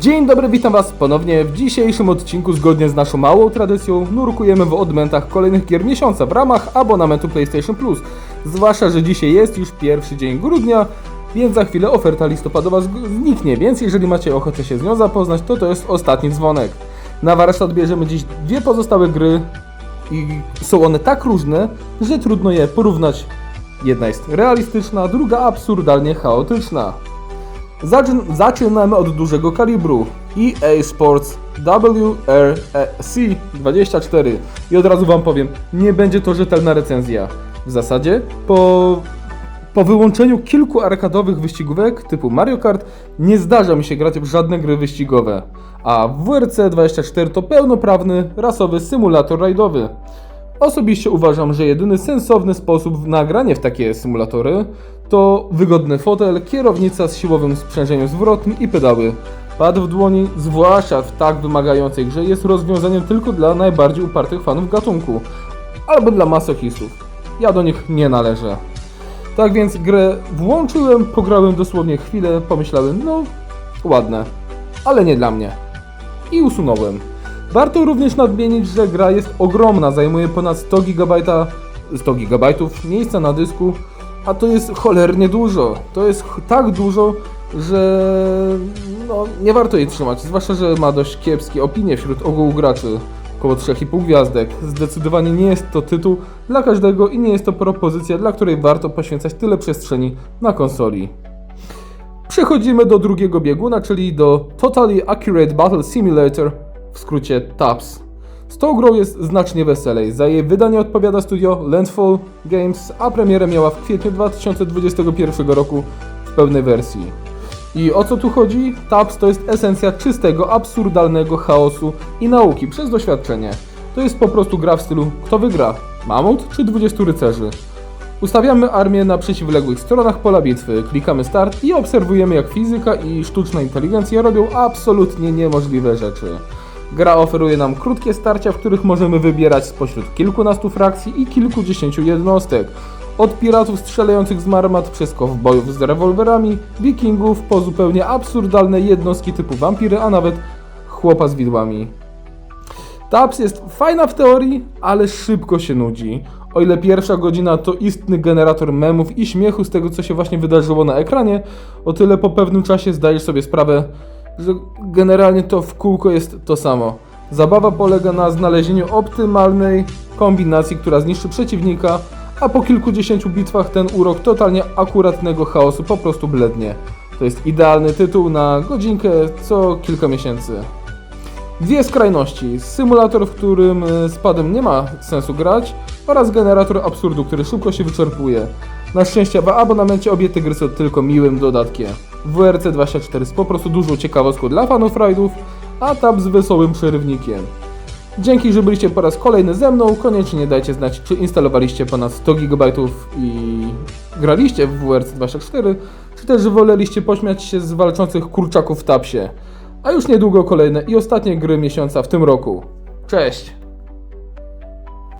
Dzień dobry, witam Was ponownie. W dzisiejszym odcinku, zgodnie z naszą małą tradycją, nurkujemy w odmętach kolejnych gier miesiąca w ramach abonamentu PlayStation Plus. Zwłaszcza, że dzisiaj jest już pierwszy dzień grudnia, więc za chwilę oferta listopadowa zniknie, więc jeżeli macie ochotę się z nią zapoznać, to to jest ostatni dzwonek. Na warsztat bierzemy dziś dwie pozostałe gry i są one tak różne, że trudno je porównać. Jedna jest realistyczna, druga absurdalnie chaotyczna. Zaczyn- zaczynamy od dużego kalibru. EA Sports WRC 24. I od razu wam powiem, nie będzie to rzetelna recenzja. W zasadzie po, po wyłączeniu kilku arkadowych wyścigówek typu Mario Kart nie zdarza mi się grać w żadne gry wyścigowe. A WRC 24 to pełnoprawny, rasowy symulator rajdowy. Osobiście uważam, że jedyny sensowny sposób na granie w takie symulatory to wygodny fotel, kierownica z siłowym sprzężeniem zwrotnym i pedały. Pad w dłoni, zwłaszcza w tak wymagającej grze, jest rozwiązaniem tylko dla najbardziej upartych fanów gatunku, albo dla masochistów. Ja do nich nie należę. Tak więc grę włączyłem, pograłem dosłownie chwilę, pomyślałem, no ładne, ale nie dla mnie. I usunąłem. Warto również nadmienić, że gra jest ogromna, zajmuje ponad 100 GB, 100 GB miejsca na dysku, a to jest cholernie dużo. To jest tak dużo, że no, nie warto jej trzymać, zwłaszcza, że ma dość kiepskie opinie wśród ogółu graczy. Około 3,5 gwiazdek. Zdecydowanie nie jest to tytuł dla każdego i nie jest to propozycja, dla której warto poświęcać tyle przestrzeni na konsoli. Przechodzimy do drugiego bieguna, czyli do Totally Accurate Battle Simulator, w skrócie TAPS. Z tą grą jest znacznie weselej. Za jej wydanie odpowiada studio Landfall Games, a premierę miała w kwietniu 2021 roku w pełnej wersji. I o co tu chodzi? TAPS to jest esencja czystego, absurdalnego chaosu i nauki przez doświadczenie. To jest po prostu gra w stylu kto wygra? Mamut czy 20 rycerzy? Ustawiamy armię na przeciwległych stronach pola bitwy, klikamy start i obserwujemy jak fizyka i sztuczna inteligencja robią absolutnie niemożliwe rzeczy. Gra oferuje nam krótkie starcia, w których możemy wybierać spośród kilkunastu frakcji i kilkudziesięciu jednostek. Od piratów strzelających z marmat, przez kowbojów z rewolwerami, wikingów, po zupełnie absurdalne jednostki typu wampiry, a nawet chłopa z widłami. TAPS jest fajna w teorii, ale szybko się nudzi. O ile pierwsza godzina to istny generator memów i śmiechu z tego, co się właśnie wydarzyło na ekranie, o tyle po pewnym czasie zdajesz sobie sprawę, generalnie to w kółko jest to samo. Zabawa polega na znalezieniu optymalnej kombinacji, która zniszczy przeciwnika, a po kilkudziesięciu bitwach ten urok totalnie akuratnego chaosu po prostu blednie. To jest idealny tytuł na godzinkę co kilka miesięcy. Dwie skrajności. Symulator, w którym y, z padem nie ma sensu grać oraz generator absurdu, który szybko się wyczerpuje. Na szczęście w abonamencie obie te gry są tylko miłym dodatkiem. WRC24 jest po prostu dużą ciekawostką dla fanów rajdów, a TAP z wesołym przerywnikiem. Dzięki, że byliście po raz kolejny ze mną. Koniecznie dajcie znać, czy instalowaliście ponad 100 GB i graliście w WRC24, czy też woleliście pośmiać się z walczących kurczaków w tapsie. A już niedługo kolejne i ostatnie gry miesiąca w tym roku. Cześć!